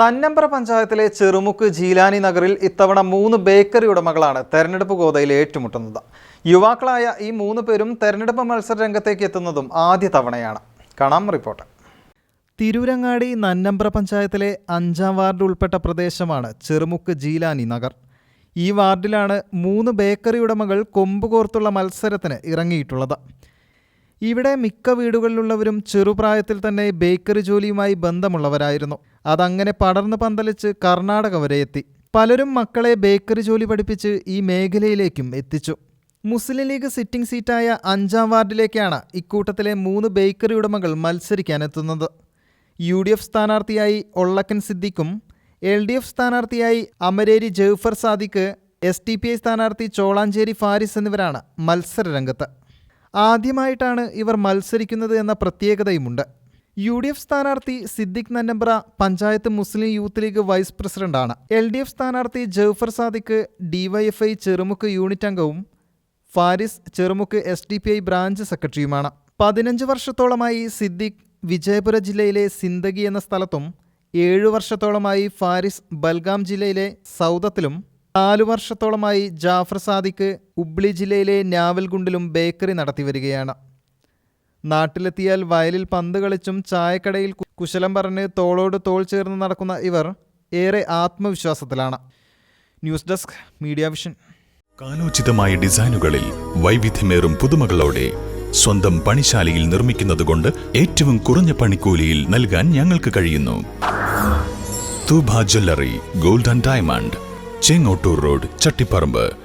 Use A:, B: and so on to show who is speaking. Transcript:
A: നന്നമ്പ്ര പഞ്ചായത്തിലെ ചെറുമുക്ക് ജീലാനി നഗറിൽ ഇത്തവണ മൂന്ന് ബേക്കറി ഉടമകളാണ് തെരഞ്ഞെടുപ്പ് ഗോതയിൽ ഏറ്റുമുട്ടുന്നത്. യുവാക്കളായ ഈ മൂന്ന് പേരും തെരഞ്ഞെടുപ്പ് മത്സര രംഗത്തേക്ക് എത്തുന്നതും ആദ്യ തവണയാണ്. കാണാം റിപ്പോർട്ട്. തിരൂരങ്ങാടി നന്നമ്പ്ര പഞ്ചായത്തിലെ അഞ്ചാം വാർഡ് ഉൾപ്പെട്ട പ്രദേശമാണ് ചെറുമുക്ക് ജീലാനി നഗർ. ഈ വാർഡിലാണ് മൂന്ന് ബേക്കറി ഉടമകൾ കൊമ്പുകോർത്തുള്ള മത്സരത്തിന് ഇറങ്ങിയിട്ടുള്ളത്. ഇവിടെ മിക്ക വീടുകളിലുള്ളവരും ചെറുപ്രായത്തിൽ തന്നെ ബേക്കറി ജോലിയുമായി ബന്ധമുള്ളവരായിരുന്നു. അതങ്ങനെ പടർന്നു പന്തലിച്ച് കർണാടക വരെ എത്തി. പലരും മക്കളെ ബേക്കറി ജോലി പഠിപ്പിച്ച് ഈ മേഖലയിലേക്കും എത്തിച്ചു. മുസ്ലിം ലീഗ് സിറ്റിംഗ് സീറ്റായ അഞ്ചാം വാർഡിലേക്കാണ് ഇക്കൂട്ടത്തിലെ മൂന്ന് ബേക്കറി ഉടമകൾ മത്സരിക്കാനെത്തുന്നത്. യു ഡി എഫ് സ്ഥാനാർത്ഥിയായി ഒള്ളക്കൻ സിദ്ദിഖും എൽ ഡി എഫ് സ്ഥാനാർത്ഥിയായി അമരേരി Jaufar Sadiq S D P I സ്ഥാനാർത്ഥി ചോളാഞ്ചേരി ഫാരിസ് എന്നിവരാണ് മത്സരരംഗത്ത്. ആദ്യമായിട്ടാണ് ഇവർ മത്സരിക്കുന്നത് എന്ന പ്രത്യേകതയുമുണ്ട്. യു ഡി എഫ് സ്ഥാനാർത്ഥി സിദ്ദിഖ് നന്നമ്പ്ര പഞ്ചായത്ത് മുസ്ലിം യൂത്ത് ലീഗ് വൈസ് പ്രസിഡന്റാണ്. എൽ ഡി എഫ് സ്ഥാനാർത്ഥി ജൌഫർ സാദിഖ് ഡിവൈഎഫ്ഐ ചെറുമുക്ക് യൂണിറ്റ് അംഗവും Faris Cherumukku S D P I branch സെക്രട്ടറിയുമാണ്. പതിനഞ്ച് വർഷത്തോളമായി സിദ്ദിഖ് വിജയപുര ജില്ലയിലെ സിന്ദഗി എന്ന സ്ഥലത്തും ഏഴു വർഷത്തോളമായി ഫാരിസ് ബൽഗാം ജില്ലയിലെ സൗദത്തിലും നാലു വർഷത്തോളമായി ജാഫർ സാദിക്ക് ഉബ്ലി ജില്ലയിലെ ഞാവൽഗുണ്ടിലും ബേക്കറി നടത്തി വരികയാണ്. നാട്ടിലെത്തിയാൽ വയലിൽ പന്ത് കളിച്ചും ചായക്കടയിൽ കുശലം പറഞ്ഞ് തോളോട് തോൾ ചേർന്ന് നടക്കുന്ന ഇവർ ഏറെ ആത്മവിശ്വാസത്തിലാണ്. News desk media vision.
B: കാലോചിതമായ ഡിസൈനുകളിൽ വൈവിധ്യമേറും പുതുമകളോടെ സ്വന്തം പണിശാലയിൽ നിർമ്മിക്കുന്നതുകൊണ്ട് ഏറ്റവും കുറഞ്ഞ പണിക്കൂലിയിൽ നൽകാൻ ഞങ്ങൾക്ക് കഴിയുന്നു. Thooba jewellery gold and diamond Chengottur road Chattiparamba.